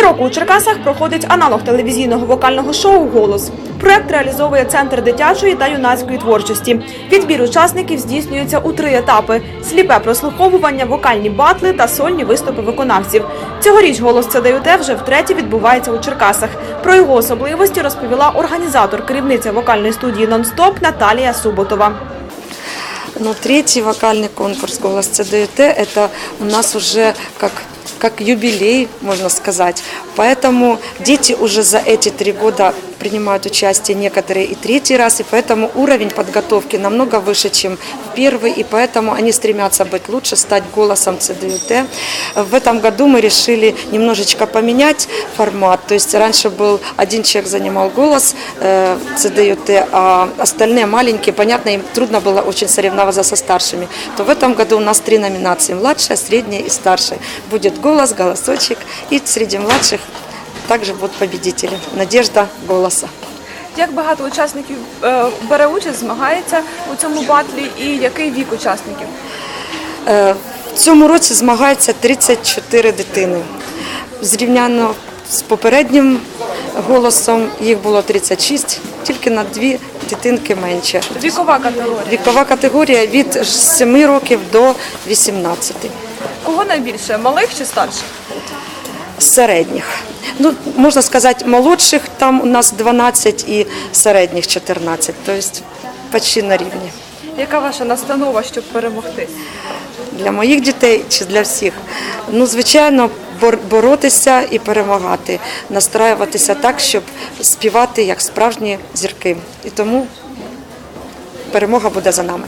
Щороку у Черкасах проходить аналог телевізійного вокального шоу Голос. Проект реалізовує центр дитячої та юнацької творчості. Відбір учасників здійснюється у три етапи: сліпе прослуховування, вокальні батли та сольні виступи виконавців. Цьогоріч голос ЦДЮТ вже втретє відбувається у Черкасах. Про його особливості розповіла організатор, керівниця вокальної студії Нон-Стоп Наталія Суботова. Но третий вокальный конкурс «Голос ЦДЮТ» – это у нас уже как, как юбилей, можно сказать. Поэтому дети уже за эти три года принимают участие некоторые и третий раз, и поэтому уровень подготовки намного выше, чем в Первый, и поэтому они стремятся быть лучше, стать голосом ЦДЮТ. В этом году мы решили немножечко поменять формат, то есть раньше был один человек занимал голос э, ЦДЮТ, а остальные маленькие, понятно, им трудно было очень соревноваться со старшими, то в этом году у нас три номинации, младшая, средняя и старшая. Будет голос, голосочек, и среди младших также будут победители. Надежда голоса. Як багато учасників е, бере участь, змагається у цьому батлі, і який вік учасників? Е, В цьому році змагаються 34 дитини. Зрівняно з попереднім голосом їх було 36, тільки на дві дитинки менше. Вікова категорія. Вікова категорія від 7 років до 18 Кого найбільше малих чи старших? середніх. Ну, можна сказати, молодших там у нас 12 і середніх 14, тобто почти на рівні. Яка ваша настанова, щоб перемогти? для моїх дітей чи для всіх. Ну, звичайно, бор- боротися і перемагати, настраюватися так, щоб співати як справжні зірки. І тому перемога буде за нами.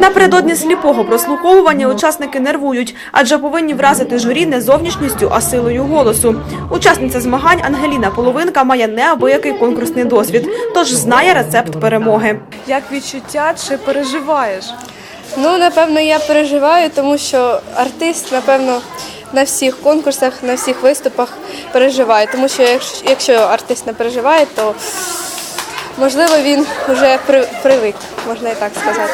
Напередодні сліпого прослуховування учасники нервують, адже повинні вразити журі не зовнішністю, а силою голосу. Учасниця змагань Ангеліна Половинка має неабиякий конкурсний досвід, тож знає рецепт перемоги. Як відчуття чи переживаєш? Ну, напевно, я переживаю, тому що артист, напевно, на всіх конкурсах, на всіх виступах переживає. Тому що якщо, якщо артист не переживає, то можливо він вже при, привик, можна і так сказати.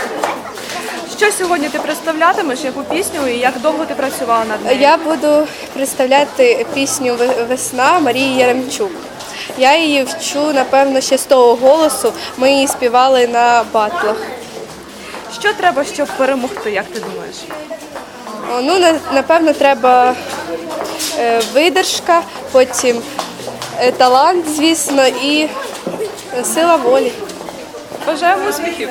Що сьогодні ти представлятимеш, яку пісню і як довго ти працювала над нею? Я буду представляти пісню Весна Марії Яремчук. Я її вчу, напевно, ще з того голосу. Ми її співали на батлах. Що треба, щоб перемогти, як ти думаєш? Ну, напевно, треба е, видержка, потім е, талант, звісно, і сила волі. Бажаємо успіхів!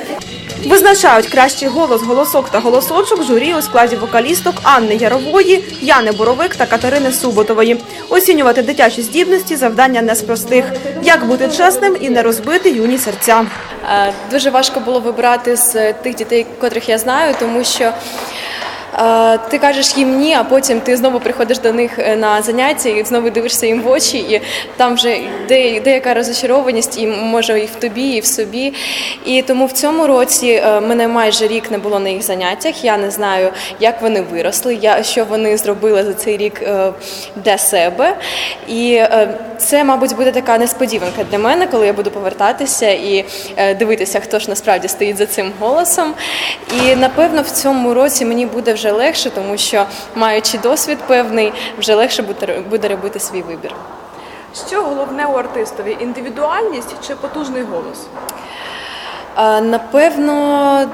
Визначають кращий голос, голосок та голосочок журі у складі вокалісток Анни Ярової, Яни Боровик та Катерини Суботової. Оцінювати дитячі здібності завдання не з простих. Як бути чесним і не розбити юні серця. Е, Дуже важко було вибирати з тих дітей, котрих я знаю, тому що ти кажеш їм ні, а потім ти знову приходиш до них е, на заняття і знову дивишся їм в очі, і там вже де, деяка розочарованість, і може і в тобі, і в собі. І тому в цьому році е, мене майже рік не було на їх заняттях. Я не знаю, як вони виросли, я, що вони зробили за цей рік е, для себе. І це, мабуть, буде така несподіванка для мене, коли я буду повертатися і дивитися, хто ж насправді стоїть за цим голосом. І напевно в цьому році мені буде вже легше, тому що маючи досвід певний, вже легше буде, робити свій вибір. Що головне у артистові індивідуальність чи потужний голос? Е, Напевно,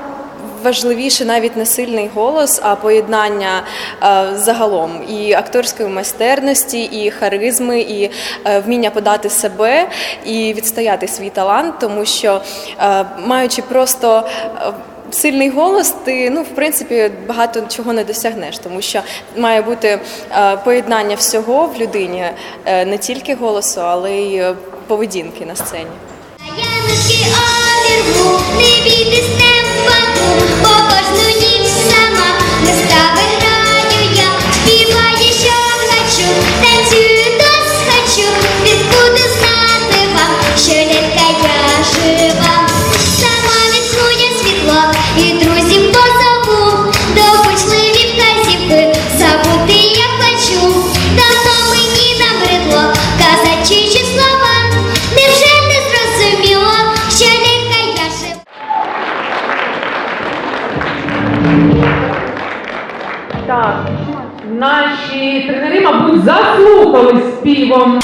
важливіше навіть не сильний голос, а поєднання е, загалом і акторської майстерності, і харизми, і е, вміння подати себе і відстояти свій талант, тому що маючи просто Сильний голос, ти ну в принципі багато чого не досягнеш, тому що має бути е, поєднання всього в людині, е, не тільки голосу, але й е, поведінки на сцені. Я не Так, Наші тренери, мабуть, заслухали співом.